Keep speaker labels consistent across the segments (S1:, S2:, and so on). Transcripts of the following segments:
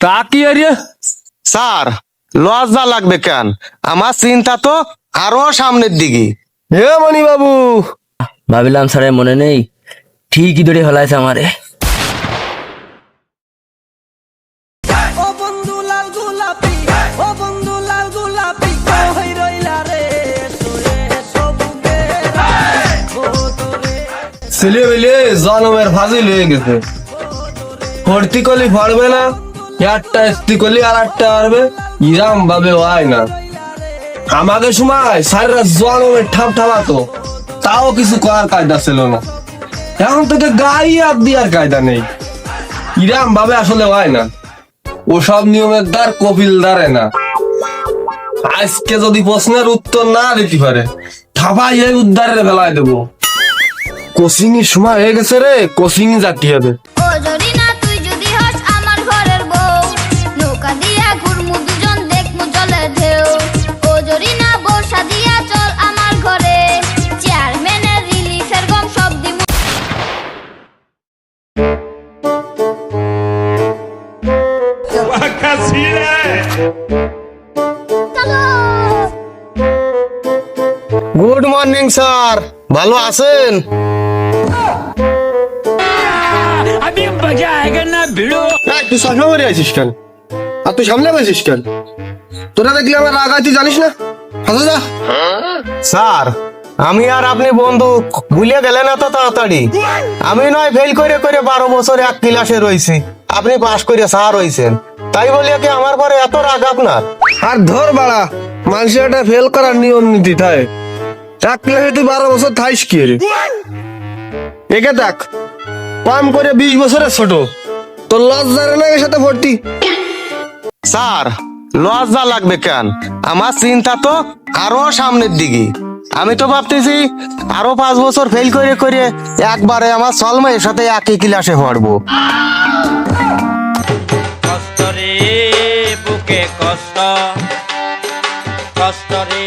S1: তা কি আরে
S2: স্যার লজ্জা লাগবে কেন? আমার চিন্তা তো আরও সামনের দিকে।
S1: হে মণি বাবু
S3: ভাবিলাম স্যারের মনে নেই ঠিকই ধরে হলাইছে আমারে।
S4: ও বন্ধু লাল গোলাপি ও বন্ধু লাল গোলাপি কই রইলা রে তোরে সবুগে ও তোরে
S1: ছেলে বেলে জনমের ফাজিল হয়ে গেছে। ভর্তি করলে পড়বে না। একটা স্ত্রী করলে আর একটা পারবে? ইরাম ভাবে হয় না। আমাদের সময় সারা জনমের ঠাপ ঠাপাতো। তাও কিছু করার কায়দা ছিল না। এখন থেকে গাই আর দিয়ার কায়দা নেই। ইরাম ভাবে আসলে হয় না। ওসব নিয়মের দ্বার কপিল দ্বারে না। আজকে যদি প্রশ্নের উত্তর না দিতে পারে, ঠাপাই এই উদ্ধারের বেলায় দেবো। কোচিং সময় হয়ে গেছে রে কোচিং যাতে হবে।
S2: Good morning sir. ভালো আছেন?
S1: তুই চশমা পরে আছিস কেন? আর তুই সামনে বসিস কেন? তোরা দেখলি আমার রাগ হয় তুই জানিস না? হাসো যা।
S2: স্যার আমি আর আপনি বন্ধু ভুলে গেলেন না তো তাড়াতাড়ি। আমি নয় ফেল করে করে বারো বছর এক ক্লাসে রয়েছি। আপনি পাশ করে স্যার হয়েছেন তাই বলিয়া কি আমার পরে এত রাগ আপনার?
S1: আর ধর বাড়া মানুষের একটা ফেল করার নিয়ম নীতি থাকে এক ক্লাসে তুই বারো বছর থাইস কি রে? একে দেখ পাম করে বিশ বছরের ছোট। তোর লজ্জার না এর সাথে ভর্তি।
S2: স্যার লজ্জা লাগবে কেন? আমার চিন্তা তো আরও সামনের দিকে। আমি তো ভাবতেছি আরও পাঁচ বছর ফেল করে করে একবারে আমার সলমাইয়ের সাথে একই ক্লাসে পড়ব
S5: কষ্ট রে বুকে কষ্ট। কষ্ট রে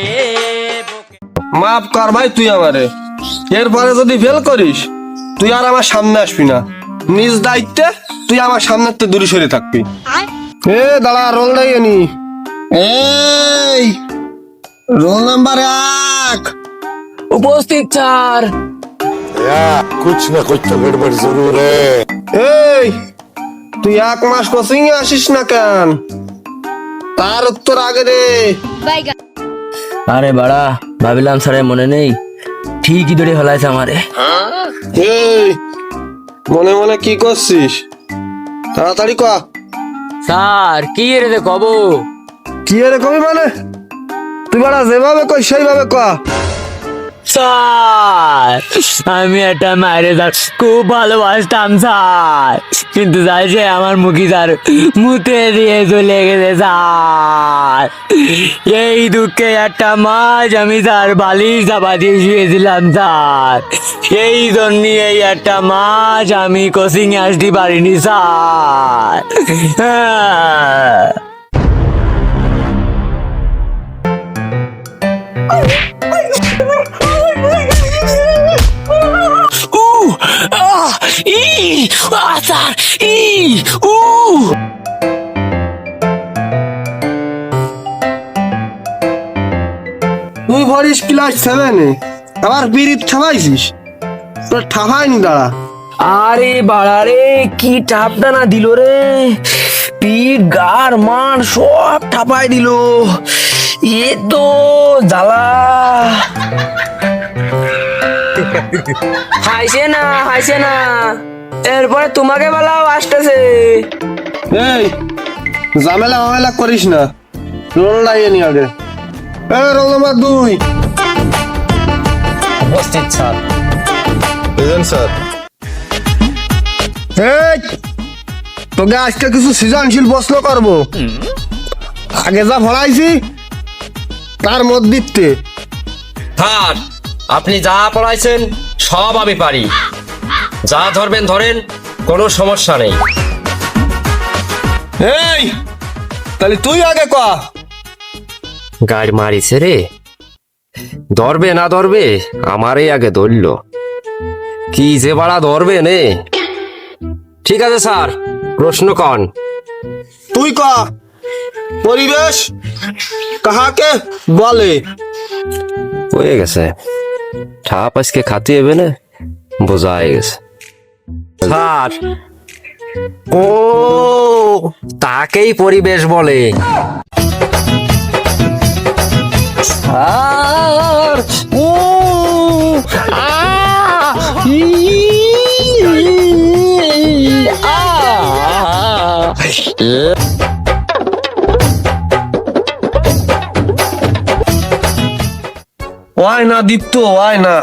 S1: মাফ কর ভাই তুই আমারে। এরপরে যদি ফেল করিস তুই আর আমার সামনে আসবি না। নিজ দায়িত্বে তুই আমার সামনে তো দূরে সরে থাকবি। এ দাঁড়া রোল নাই নি
S2: এই! রোল নাম্বার এক।
S3: উপস্থিত স্যার।
S6: কুছ না কুছ তো গড়বড় জরুর
S1: এই তুই এক মাস কোচিং এ আসিস না কেন? তার উত্তর আগে দে।
S3: আরে বাড়া ভাবিলাম স্যারে মনে নেই। ঠিকই ধরে ফেলাইছে আমারে।
S1: এই মনে মনে কি করছিস? তাড়াতাড়ি ক।
S3: স্যার কি রে কব?
S1: কি এরকমই মানে? তুই বাড়া যেভাবে কই সেইভাবে ক
S3: স্যার, আমি একটা মায়ের স্যার খুব ভালোবাসতাম, স্যার। কিন্তু স্যার সে আমার মুখি স্যার মুতে দিয়ে চলে গেছে, স্যার। এই দুঃখে একটা মাস আমি স্যার বালিশ চাপা দিয়ে শুয়েছিলাম, স্যার। এই জন্য এই একটা মাছ আমি কোচিং আসতে পারিনি, স্যার। হ্যাঁ। স্যার! Ih! Uh!
S1: তুই পড়িস ক্লাস সেভেনে আবার বিড়িত ঠাপাইছিস তোর ঠাপাইনি দাঁড়া
S3: আরে বাড়া রে কি টাপটা না দিল রে পিঠ গার মান সব ঠাপাই দিল এ তো জ্বালা হাইছে না হাইছে না এরপরে তোমাকে বেলাও আসতেছে।
S1: এই ঝামেলা মামেলা করিস না। রোল লাইয়ে নি আগে। এ রোল নাম্বার দুই।
S3: উপস্থিত স্যার।
S2: স্যার।
S1: এই তোকে আজকে কিছু সৃজনশীল প্রশ্ন করব। আগে যা পড়াইছি তার মধ্যে
S7: স্যার আপনি যা পড়াইছেন সব আমি পারি। যা ধরবেন ধরেন কোনো সমস্যা নেই।
S1: এই তাহলে তুই আগে ক।
S7: গাড়ি মারিছে রে। ধরবে না ধরবে আমারই আগে ধরল। কি যে বাড়া ধরবে নে। ঠিক আছে স্যার প্রশ্ন কন।
S1: তুই ক। পরিবেশ কাহাকে বলে?
S7: হয়ে গেছে। ঠাপ আজকে খাতে হবে না বোঝা হয়ে গেছে।
S1: ও
S7: তাকেই পরিবেশ বলে
S1: ওয়াই না দীপ্ত ওয়াই না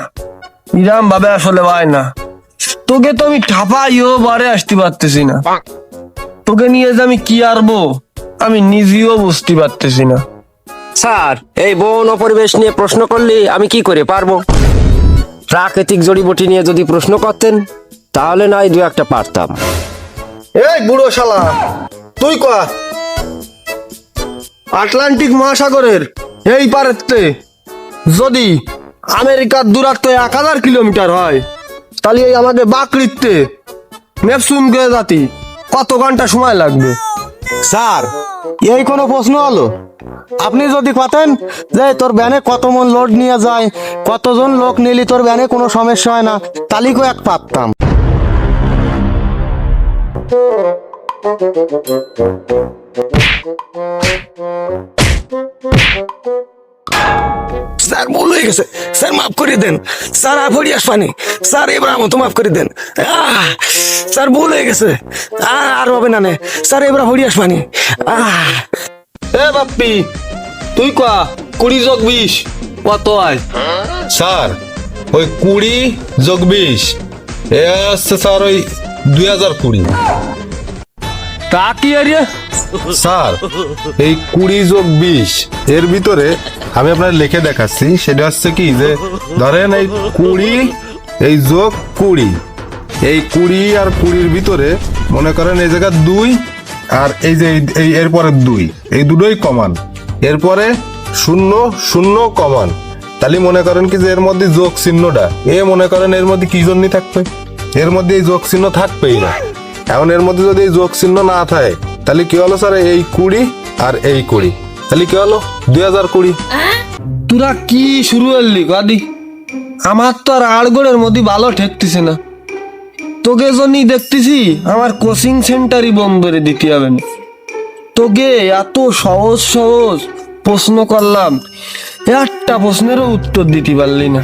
S1: ইরাম ভাবে আসলে ওয়াই না তোকে তো আমি ঠাপাইও বারে আসতে পারতেছি না। তোকে নিয়ে যে আমি কি আরবো আমি নিজেও বুঝতে পারতেছি না।
S7: স্যার এই বন পরিবেশ নিয়ে প্রশ্ন করলে আমি কি করে পারব? প্রাকৃতিক জড়িবটি নিয়ে যদি প্রশ্ন করতেন তাহলে নয় দু একটা পারতাম।
S1: এই বুড়ো শালা তুই কয়া? আটলান্টিক মহাসাগরের এই পারেতে যদি আমেরিকার দূরত্ব এক হাজার কিলোমিটার হয় তাহলে এই আমাকে বাকরিতে নেপসুন গ্রহ জাতি, কত ঘণ্টা সময় লাগবে?
S2: স্যার, এই কোনো প্রশ্ন হলো? আপনি যদি কথান যে তোর ব্যানে কত মন লোড নিয়ে যায়, কতজন লোক নিলি তোর ব্যানে কোনো সমস্যা হয় না, তালিকও এক পারতাম স্যার ভুল হয়ে গেছে। স্যার মাফ করে দেন। স্যার আর ভরি আসবানি। স্যার এবার মতো মাফ করে দেন। স্যার ভুল হয়ে গেছে। আহ, আর হবে না স্যার এবার হরি আসবানি।
S1: এ বাপ্পি তুই কয়া? কুড়ি যোগ বিশ কত আয়
S8: স্যার ওই কুড়ি যোগ বিশ এ আসছে স্যার ওই দুই হাজার কুড়ি।
S1: তা কি আরে
S8: স্যার, এই কুড়ি যোগ বিশ, এর ভিতরে আমি আপনার লিখে দেখাচ্ছি, সেটা হচ্ছে কি যে, ধরেন এই কুড়ি, এই যোগ কুড়ি, এই কুড়ি আর কুড়ির ভিতরে মনে করেন এই জায়গা দুই আর এই যে এই- এরপরে দুই, এই দুটোই কমান, এরপরে শূন্য শূন্য কমান, তাহলে মনে করেন কি যে এর মধ্যে যোগ চিহ্নটা, এ মনে করেন এর মধ্যে কি জন্যই থাকবে? এর মধ্যে এই যোগ চিহ্ন থাকবেই না। এখন এর মধ্যে যদি এই যোগ চিহ্ন না থাকে তাহলে কি হলো স্যার এই কুড়ি আর এই কুড়ি? তাহলে কি হলো? দুই হাজার কুড়ি।
S1: তোরা কি শুরু করলি গাদি? আমার তো আর আড়গোড়ের মধ্যে ভালো ঠেকতেছে না। তোকে জন্যই দেখতেছি আমার কোচিং সেন্টারই বন্ধ করে দিতে হবে না। তোকে এত সহজ সহজ প্রশ্ন করলাম একটা প্রশ্নেরও উত্তর দিতে পারলি না।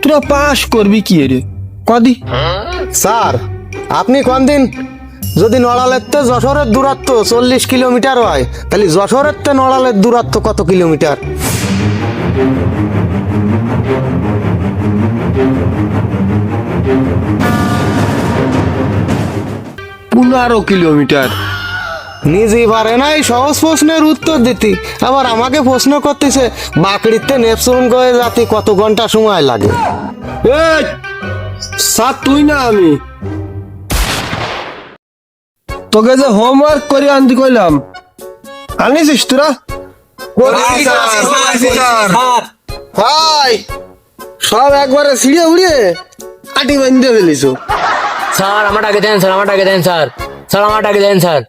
S1: তোরা পাস করবি কি রে? কদি?
S2: স্যার আপনি কোন দিন যদি নড়ালের তে যশোরের দূরত্ব চল্লিশ কিলোমিটার হয় তাহলে যশোরের তে নড়ালের দূরত্ব কত কিলোমিটার?
S1: পনেরো কিলোমিটার।
S2: নিজেই পারে নাই সহজ প্রশ্নের উত্তর দিতি। আবার আমাকে প্রশ্ন করতেছে বাকড়িতে নেপসুন গয়ে যাতে কত ঘণ্টা সময় লাগে?
S1: এই সাত তুই না আমি। তোকে যে হোমওয়ার্ক করে আনতে কইলাম। আনিছিস তোরা? সব একবারে ছিঁড়ে উড়িয়ে আটি বান্ধে ফেলিস
S3: স্যার আমার টাকা দেন স্যার আমার টাকা দেন স্যার। স্যার আমার টাকা দেন স্যার।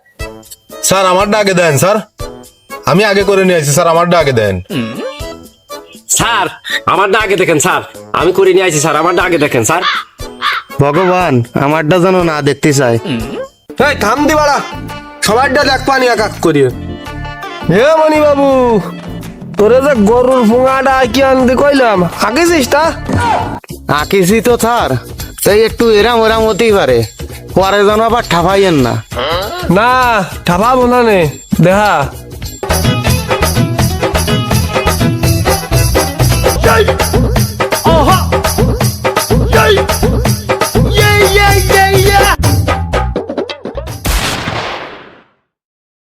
S8: স্যার আমারটা আগে দেন স্যার। আমি আগে করে নিয়ে আসি স্যার আমারটা আগে দেন।
S7: স্যার আমারটা আগে দেখেন স্যার। আমি করে নিয়ে আসি স্যার আমারটা আগে দেখেন স্যার।
S2: ভগবান আমারটা যেন না দেখতে চাই
S1: এই থাম দি বাড়া সবাইটা দেখ পানি এক এক করিয়ে। হে মণি বাবু তোরে যে গরুর ফুঙাটা কি আনতে কইলাম? আগেছিস তা?
S2: আঁকিছি তো স্যার তাই একটু এরাম ওরাম হতেই পারে। পরে যেন আবার ঠাপাইয়েন না।
S1: না ঠাপাবো না নে দেহা।